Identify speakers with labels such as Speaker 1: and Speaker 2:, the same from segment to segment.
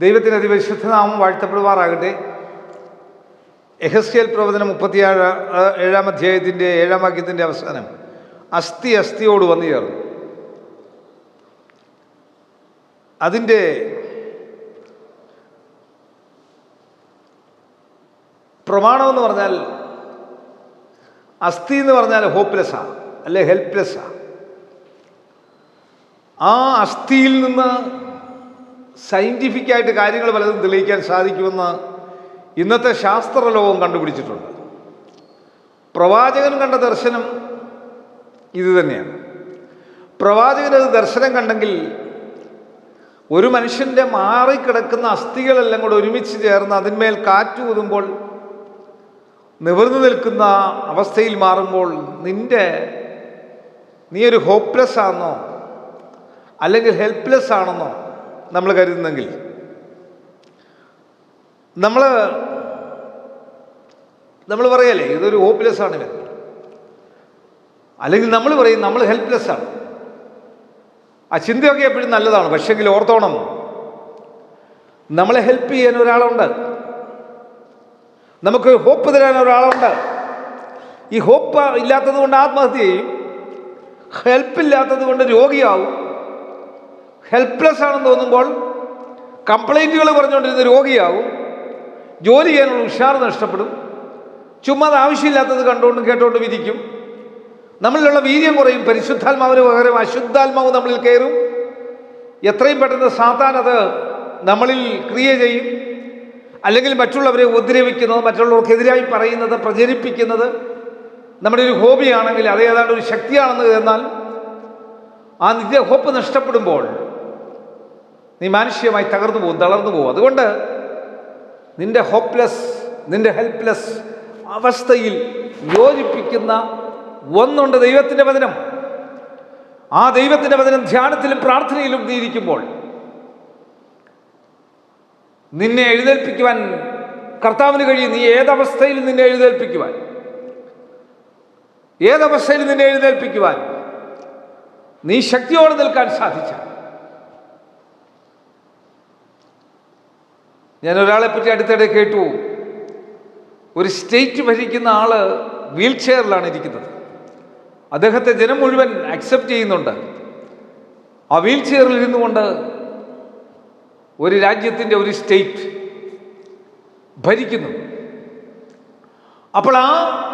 Speaker 1: ദൈവത്തിന് അതിപരിശുദ്ധനാമം വാഴ്ത്തപ്പെടുമാറാകട്ടെ. എഹസ്കേൽ പ്രവചനം മുപ്പത്തിയേഴ് ഏഴാം അധ്യായത്തിന്റെ ഏഴാം വാക്യത്തിന്റെ അവസാനം. അസ്ഥി അസ്ഥിയോട് വന്നു ചേർന്നു. അതിന്റെ പ്രമാണമെന്ന് പറഞ്ഞാൽ അസ്ഥി എന്ന് പറഞ്ഞാൽ ഹോപ്പ്ലെസ്സാണ് അല്ലെ ഹെൽപ്ലെസ്സാണ് ആ അസ്ഥിയിൽ നിന്ന് സയന്റിഫിക്കായിട്ട് കാര്യങ്ങൾ പലതും തെളിയിക്കാൻ സാധിക്കുമെന്ന് ഇന്നത്തെ ശാസ്ത്രലോകം കണ്ടുപിടിച്ചിട്ടുണ്ട്. പ്രവാചകൻ കണ്ട ദർശനം ഇതുതന്നെയാണ് പ്രവാചകൻ അത് ദർശനം കണ്ടെങ്കിൽ ഒരു മനുഷ്യന്റെ മാറിക്കിടക്കുന്ന അസ്ഥികളെല്ലാം കൂടെ ഒരുമിച്ച് ചേർന്ന് അതിന്മേൽ കാറ്റ് ഊതുമ്പോൾ നിവർന്നു നിൽക്കുന്ന അവസ്ഥയിൽ മാറുമ്പോൾ നിന്റെ നീ ഒരു ഹോപ്പ്ലെസ് ആണെന്നോ അല്ലെങ്കിൽ ഹെൽപ്ലെസ് ആണെന്നോ നമ്മൾ കരുതുന്നെങ്കിൽ. നമ്മൾ നമ്മൾ പറയല്ലേ ഇതൊരു ഹോപ്പ്ലെസ് ആണ് ഇവൻ. അല്ലെങ്കിൽ നമ്മൾ പറയും നമ്മൾ ഹെൽപ്ലെസ് ആണ്. ആ ചിന്തയൊക്കെ എപ്പോഴും നല്ലതാണ് പക്ഷെങ്കിൽ ഓർത്തോണം. നമ്മളെ ഹെൽപ്പ് ചെയ്യാൻ ഒരാളുണ്ട്. നമുക്ക് ഹോപ്പ് തരാൻ ഒരാളുണ്ട്. ഈ ഹോപ്പ് ഇല്ലാത്തത് കൊണ്ട് ആത്മഹത്യ ചെയ്യും. ഹെൽപ്പ് ഇല്ലാത്തത് കൊണ്ട് രോഗിയാവും. ഹെൽപ്ലെസ് ആണെന്ന് തോന്നുമ്പോൾ കംപ്ലൈന്റുകൾ പറഞ്ഞുകൊണ്ടിരുന്ന രോഗിയാവും. ജോലി ചെയ്യാനുള്ള ഉഷാർ നഷ്ടപ്പെടും. ചുമ്മാ അത് ആവശ്യമില്ലാത്തത് കണ്ടുകൊണ്ടും കേട്ടുകൊണ്ടും ഇരിക്കും. നമ്മളിലുള്ള വീര്യം കുറയും. പരിശുദ്ധാത്മാവിന് പകരം അശുദ്ധാത്മാവ് നമ്മളിൽ കയറും. എത്രയും പെട്ടെന്ന് സാത്താൻ അത് നമ്മളിൽ ക്രിയ ചെയ്യും. അല്ലെങ്കിൽ മറ്റുള്ളവരെ ഉപദ്രവിക്കുന്നത് മറ്റുള്ളവർക്കെതിരായി പറയുന്നത് പ്രചരിപ്പിക്കുന്നത് നമ്മുടെ ഒരു ഹോബിയാണെങ്കിൽ അത് ഏതാണ്ട് ഒരു ശക്തിയാണെന്ന് എന്നാൽ ആ നിത്യ ഹോപ്പ് നഷ്ടപ്പെടുമ്പോൾ നീ മാനുഷികമായി തകർന്നു പോകും തളർന്നു പോകും. അതുകൊണ്ട് നിന്റെ ഹോപ്പ്ലെസ് നിന്റെ ഹെൽപ്ലെസ് അവസ്ഥയിൽ യോജിപ്പിക്കുന്ന ഒന്നുണ്ട് ദൈവത്തിന്റെ വചനം. ആ ദൈവത്തിന്റെ വചനം ധ്യാനത്തിലും പ്രാർത്ഥനയിലും നീ ഇരിക്കുമ്പോൾ നിന്നെ എഴുന്നേൽപ്പിക്കുവാൻ കർത്താവിന് കഴിയും. നീ ഏതവസ്ഥയിൽ നിന്നെ എഴുന്നേൽപ്പിക്കുവാൻ? ഏതവസ്ഥയിൽ നിന്നെ എഴുന്നേൽപ്പിക്കുവാൻ? നീ ശക്തിയോടെ നിൽക്കാൻ സാധിച്ച ഞാൻ ഒരാളെ പറ്റി അടുത്തിടെ കേട്ടു. ഒരു സ്റ്റേറ്റ് ഭരിക്കുന്ന ആൾ വീൽ ചെയറിലാണ് ഇരിക്കുന്നത്. അദ്ദേഹത്തെ ജനം മുഴുവൻ അക്സെപ്റ്റ് ചെയ്യുന്നുണ്ട്. ആ വീൽ ചെയറിൽ ഇരുന്നു കൊണ്ട് ഒരു രാജ്യത്തിന്റെ ഒരു സ്റ്റേറ്റ് ഭരിക്കുന്നു. അപ്പോൾ ആ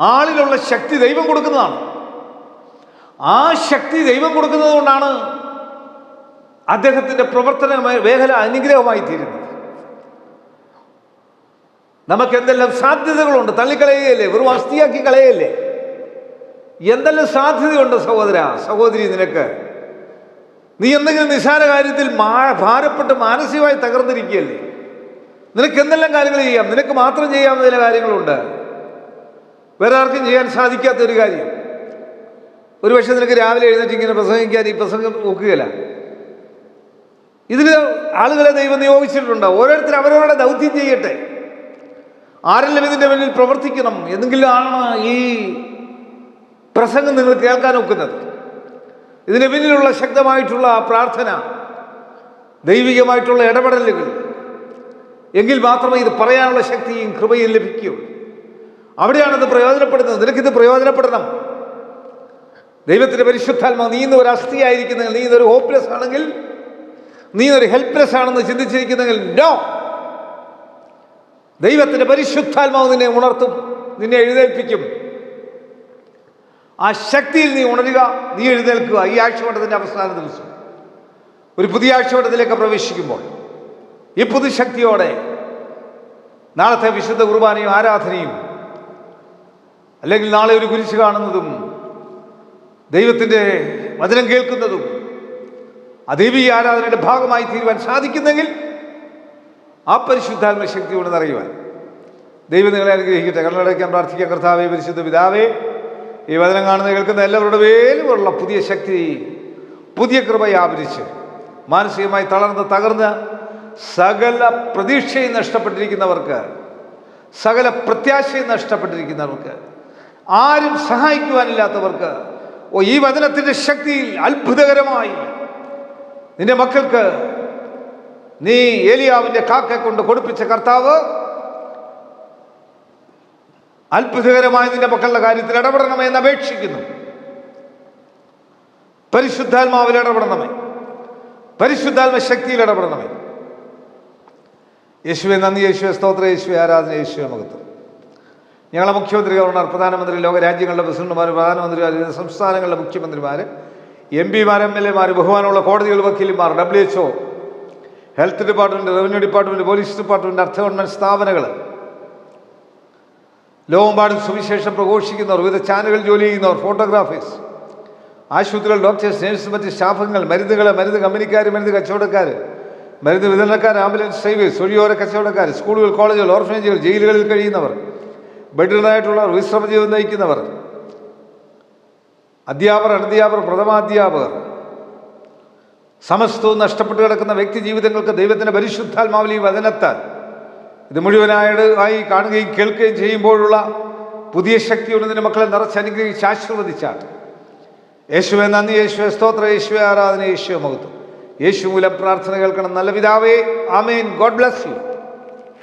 Speaker 1: ആളിലുള്ള ശക്തി ദൈവം കൊടുക്കുന്നതാണ്. ആ ശക്തി ദൈവം കൊടുക്കുന്നത് കൊണ്ടാണ് അദ്ദേഹത്തിന്റെ പ്രവർത്തന മേഖല അനുഗ്രഹമായി തീരുന്നത് നമുക്ക് എന്തെല്ലാം സാധ്യതകളുണ്ട്? തള്ളിക്കളയുകയല്ലേ വെറും അസ്ഥിയാക്കി കളയല്ലേ? എന്തെല്ലാം സാധ്യതയുണ്ട് സഹോദര? സഹോദരി നിനക്ക്? നീ എന്തെങ്കിലും നിസ്സാര കാര്യത്തിൽ മാ ഭാരപ്പെട്ട് മാനസികമായി തകർന്നിരിക്കുകയല്ലേ? നിനക്ക് എന്തെല്ലാം കാര്യങ്ങൾ ചെയ്യാം? നിനക്ക് മാത്രം ചെയ്യാവുന്ന ചില കാര്യങ്ങളുണ്ട്. വേറെ ആർക്കും ചെയ്യാൻ സാധിക്കാത്ത ഒരു കാര്യം. ഒരു പക്ഷേ നിനക്ക് രാവിലെ എഴുന്നേറ്റ് ഇങ്ങനെ പ്രസംഗിക്കാൻ ഈ പ്രസംഗം നോക്കുകയില്ല. ഇതിൽ ആളുകളെ ദൈവം നിയോഗിച്ചിട്ടുണ്ട്. ഓരോരുത്തർ അവരവരുടെ ദൗത്യം ചെയ്യട്ടെ. ആരെല്ലാം ഇതിന്റെ മുന്നിൽ പ്രവർത്തിക്കണം എന്നെങ്കിലും ആണ് ഈ പ്രസംഗം നിങ്ങൾ കേൾക്കാൻ ഒക്കുന്നത്. ഇതിന് പിന്നിലുള്ള ശക്തമായിട്ടുള്ള പ്രാർത്ഥന ദൈവികമായിട്ടുള്ള ഇടപെടലുകൾ. എങ്കിൽ മാത്രമേ ഇത് പറയാനുള്ള ശക്തിയും കൃപയും ലഭിക്കൂ. അവിടെയാണ് ഇത് പ്രയോജനപ്പെടുന്നത്. നിനക്കിത് പ്രയോജനപ്പെടണം. ദൈവത്തിന്റെ പരിശുദ്ധാത്മാവ് നീ ഒരു അസ്ഥിയായിരിക്കുന്നെങ്കിൽ നീ ഹോപ്പ്ലെസ് ആണെങ്കിൽ നീ ഒരു ഹെൽപ്ലെസ് ആണെന്ന് ചിന്തിച്ചിരിക്കുന്നെങ്കിൽ നോ ദൈവത്തിന്റെ പരിശുദ്ധാത്മാവ് നിന്നെ ഉണർത്തും നിന്നെ എഴുന്നേൽപ്പിക്കും. ആ ശക്തിയിൽ നീ ഉണരുക നീ എഴുന്നേൽക്കുക ഈ ആഴ്ചവട്ടത്തിന്റെ അവസാന ദിവസം. ഒരു പുതിയ ആഴ്ചവട്ടത്തിലേക്ക് പ്രവേശിക്കുമ്പോൾ ഈ പുതുശക്തിയോടെ നാളത്തെ വിശുദ്ധ കുർബാനയും ആരാധനയും അല്ലെങ്കിൽ നാളെ ഒരു കുരിശ് കാണുന്നതും ദൈവത്തിന്റെ വചനം കേൾക്കുന്നതും അദേവീയ ആരാധനയുടെ ഭാഗമായി തീരുവാൻ സാധിക്കുന്നെങ്കിൽ ആ പരിശുദ്ധാത്മ ശക്തി കൊണ്ട് നിറയുവാൻ ദൈവം നിങ്ങളെ അനുഗ്രഹിക്കട്ടെ. കണ്ണടയ്ക്കാൻ പ്രാർത്ഥിക്കാൻ കർത്താവേ പരിശുദ്ധ പിതാവേ ഈ വചനം കാണുന്ന കേൾക്കുന്ന എല്ലാവരുടെ മേലുമുള്ള പുതിയ ശക്തി പുതിയ കൃപ മാനസികമായി തളർന്ന് തകർന്ന് സകല പ്രതീക്ഷയും നഷ്ടപ്പെട്ടിരിക്കുന്നവർക്ക് സകല പ്രത്യാശയും നഷ്ടപ്പെട്ടിരിക്കുന്നവർക്ക് ആരും സഹായിക്കുവാനില്ലാത്തവർക്ക് ഓ ഈ വചനത്തിന്റെ ശക്തിയിൽ അത്ഭുതകരമായി നിന്റെ മക്കൾക്ക് നീ ഏലിയാവിന്റെ കാക്ക കൊണ്ട് കൊടുപ്പിച്ച കർത്താവ് അത്ഭുതകരമായി നിന്റെ മക്കളുടെ കാര്യത്തിൽ ഇടപെടണമേ എന്ന് അപേക്ഷിക്കുന്നു. പരിശുദ്ധാത്മാവിൽ ഇടപെടണമേ. പരിശുദ്ധാത്മ ശക്തിയിൽ ഇടപെടണമേ. യേശുവെ നന്ദി യേശുവെ സ്തോത്ര യേശുവെ ആരാധന യേശുവെ മുഖത്ത് ഞങ്ങളെ മുഖ്യമന്ത്രി ഗവർണർ പ്രധാനമന്ത്രി ലോകരാജ്യങ്ങളുടെ പ്രസിഡന്റുമാർ പ്രധാനമന്ത്രിമാർ സംസ്ഥാനങ്ങളുടെ മുഖ്യമന്ത്രിമാർ എം പിമാർ എം എൽ എമാർ ബഹുമാനമുള്ള കോടതികൾ വക്കീലന്മാർ W H O health department revenue department police department അർത്ഥ ഗവൺമെന്റ് സ്ഥാപനങ്ങൾ ലോകമെമ്പാടും സുവിശേഷം പ്രഘോഷിക്കുന്നവർ വിവിധ ചാനലുകൾ ജോലി ചെയ്യുന്നവർ ഫോട്ടോഗ്രാഫേഴ്സ് ആശുപത്രികൾ ഡോക്ടേഴ്സ് നേഴ്സ് മറ്റ് സ്റ്റാഫുകൾ മരുന്നുകൾ മരുന്ന് കമ്പനിക്കാർ മരുന്ന് കച്ചവടക്കാർ മരുന്ന് വിതരണക്കാർ ആംബുലൻസ് ഡ്രൈവേഴ്സ് ഒഴിയോര കച്ചവടക്കാർ സ്കൂളുകൾ കോളേജുകൾ ഓർഫനേജുകൾ ജയിലുകളിൽ കഴിയുന്നവർ ബെഡിലായിട്ടുള്ളവർ വിശ്രമ ജീവിതം നയിക്കുന്നവർ അധ്യാപകർ അനധ്യാപകർ പ്രഥമാധ്യാപകർ സമസ്തവും നഷ്ടപ്പെട്ട് കിടക്കുന്ന വ്യക്തി ജീവിതങ്ങൾക്ക് ദൈവത്തിന്റെ പരിശുദ്ധാത്മാവിൽ ഈ വചനത്താൽ ഇത് മുഴുവനായിട്ട് ആയി കാണുകയും കേൾക്കുകയും ചെയ്യുമ്പോഴുള്ള പുതിയ ശക്തിയോട് നിന്റെ മക്കളെ നിറച്ചനുഗ്രഹിച്ച് ആശീർവദിച്ചാട്ട് യേശുവെ നന്ദി യേശുവെ സ്തോത്ര യേശുവെ ആരാധന യേശുവെ മഹത്വം. യേശു മൂലം പ്രാർത്ഥന കേൾക്കണം. നല്ല പിതാവേ ആമേൻ. God bless you.